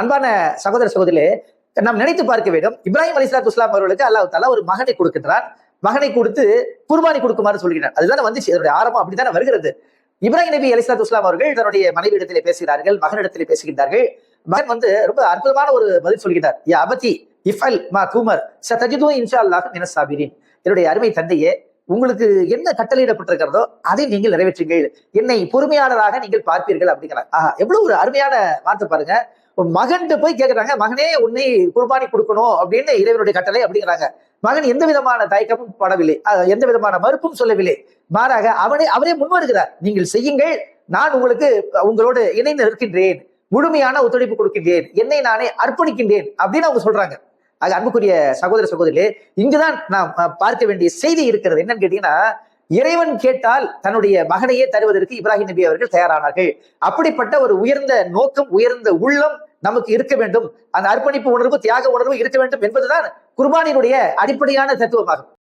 அன்பான சகோதர சகோதரிலே நாம் நினைத்து பார்க்க வேண்டும் இப்ராஹிம் அலிஸ்லாத்து இஸ்லாம் அவர்களுக்கு அல்லாஹ் தாலா ஒரு மகனை கொடுக்கின்றார் மகனை கொடுத்து குர்பானி கொடுக்குமாறு சொல்கிறார். அதுதானே வந்துச்சு அதனுடைய ஆரம்பம் அப்படித்தானே வருகிறது. இப்ராஹிம் நபி அலிஸ்லாத்து இஸ்லாம் அவர்கள் தன்னுடைய மனைவி இடத்திலே பேசுகிறார்கள் மகனிடத்திலே பேசுகின்றார்கள். மகன் வந்து ரொம்ப அற்புதமான ஒரு பதில் சொல்கிறார். யா அபதி இஃபல் மா குமர் சதஜிது இன்ஷா அல்லாஹ் மின சாபிரின். என்னுடைய அருமை தந்தையே உங்களுக்கு என்ன கட்டளையிடப்பட்டிருக்கிறதோ அதை நீங்கள் நிறைவேற்றுங்கள். என்னை பொறுமையாளராக நீங்கள் பார்ப்பீர்கள் அப்படிங்கிறாங்க ஆஹா எவ்வளவு ஒரு அருமையான வார்த்தை பாருங்க. மகன்ட்டு போய் கேட்குறாங்க மகனே உன்னை குர்பானி கொடுக்கணும் அப்படின்னு இறைவனுடைய கட்டளை அப்படிங்கிறாங்க. மகன் எந்த விதமான தயக்கமும் படவில்லை. எந்த விதமான மறுப்பும் சொல்லவில்லை. மாறாக அவனே அவரே முன்வருகிறார். நீங்கள் செய்யுங்கள். நான் உங்களுக்கு உங்களோடு இணைந்து நிற்கின்றேன். முழுமையான ஒத்துழைப்பு கொடுக்கின்றேன். என்னை நானே அர்ப்பணிக்கின்றேன் அப்படின்னு அவங்க சொல்றாங்க. ஆக அன்புக்குரிய சகோதர சகோதரிலே இங்குதான் நாம் பார்க்க வேண்டிய செய்தி இருக்கிறது. என்னன்னு கேட்டீங்கன்னா இறைவன் கேட்டால் தன்னுடைய மகனையே தருவதற்கு இப்ராஹிம் நபி அவர்கள் தயாரானார்கள். அப்படிப்பட்ட ஒரு உயர்ந்த நோக்கம் உயர்ந்த உள்ளம் நமக்கு இருக்க வேண்டும். அந்த அர்ப்பணிப்பு உணர்வு தியாக உணர்வு இருக்க வேண்டும் என்பதுதான் குர்பானினுடைய அடிப்படையான தத்துவமாகும்.